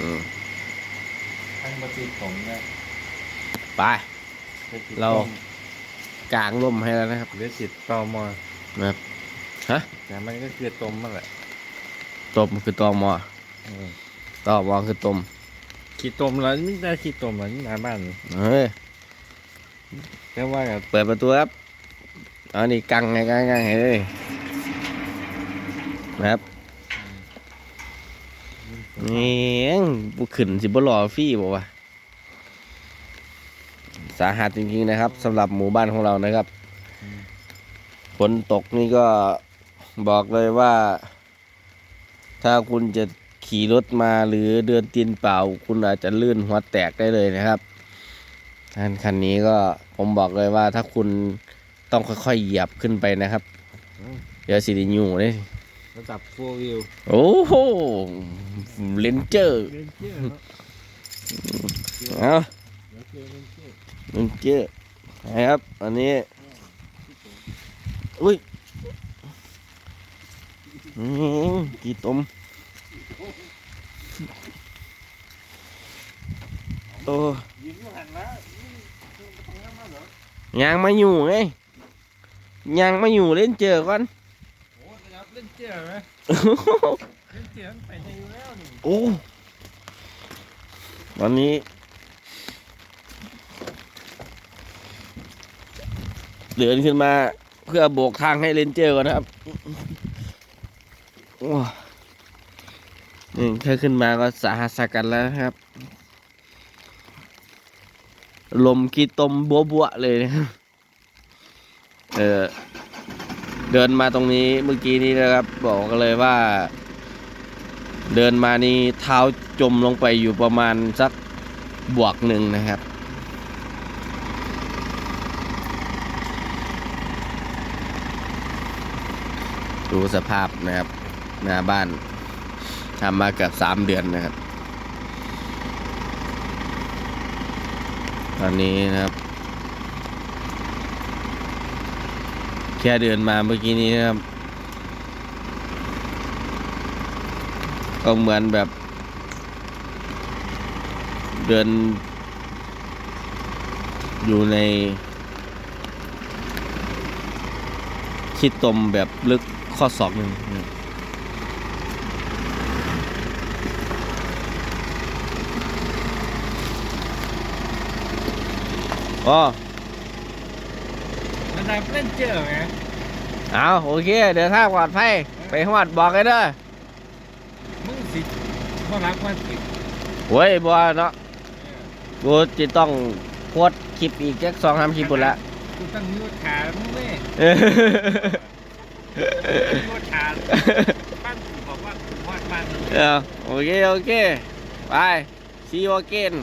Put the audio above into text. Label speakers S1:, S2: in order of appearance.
S1: อืม
S2: ทั้งบะติดผมเนี่ย
S1: ไป เรา กลางร่มให้แล้วนะครับ
S2: หรือติดตอมอ
S1: นะครับฮะ
S2: แต่มันก็คือต้มมันแหละ
S1: ต้มคือตอมอ
S2: อืม
S1: ตอมอคือต้ม
S2: ขี้ต้มแล้วนี่ได้ขี้ต้มแล้วนี่หน้าบ้านนี่
S1: เฮ้ย
S2: แต่ว่ากับ
S1: เปิดประตูครับเอานี่กังไงกังไงให้เลยนะครับ นี่บุขึ้นสิบหล่อฟรี่บอกว่าสาหัสจริงๆนะครับสำหรับหมู่บ้านของเรานะครับฝนตกนี่ก็บอกเลยว่า ถ้าคุณจะขี่รถมาหรือเดินตีนเปล่า คุณอาจจะลื่นหัวแตกได้เลยนะครับท่านคันนี้ก็ผมบอกเลยว่าถ้าคุณต้องค่อยๆเหยียบขึ้นไปนะครับ เดี๋ยวสิไดิยูเลย
S2: ระดับโฟวิว
S1: โอ้โหเลนเจอร์
S2: เล่นเที่ยวเนาะ
S1: เอา
S2: เดี๋ยวเจอเล่นเที่ยว
S1: เลนเจอร์นะครับ อันนี้ อุ้ยอืมกี่ต้มโอ้
S2: ยิงไม่หันนะ
S1: ยางมาอยู่ไงยางมาอยู่เล่นเจอก่อน
S2: โอ้นะครับ เล่นเที่ยไหมเล่นเที่ยมันไปได้อยู่แล้วนี่
S1: โอ้ตอนนี้เดินขึ้นมาเพื่อโบกทางให้เลนเจอร์ก่อนนะครับนี่แค่ขึ้นมาก็สาหัสกันแล้วนะครับ ลมกีตมบัวบัวเลยนะครับเออ เดินมาตรงนี้เมื่อกี้นี้นะครับ บอกกันเลยว่า เดินมานี่เท้าจมลงไปอยู่ประมาณสักบวกหนึ่งนะครับ ดูสภาพนะครับ หน้าบ้านทำมาเกือบสามเดือนนะครับ ตอนนี้นะครับ แค่เดินมาเมื่อกี้นี้นะครับ ก็เหมือนแบบ เดิน อยู่ในคิดตมแบบลึกข้อศอกหนึ่งอ๋อ
S2: ระดับเล่นเที่ยวไหม
S1: เอาโอเค เดี๋ยวถ้างปลอดภัยไปหวัดบอกกันเด้อ
S2: มึงสิมารักมันสิ
S1: โว้ยบัวเนาะกูจะต้องโพสต์คลิปอีกจักสองสามคลิปหมดละ
S2: กูตั้งนิ้วขามึงเว้ย
S1: เออ
S2: นิ้วขาบ้านกูบอกว่ากูวาดบ้านมึง
S1: เออโอเค โอเค ไป see you again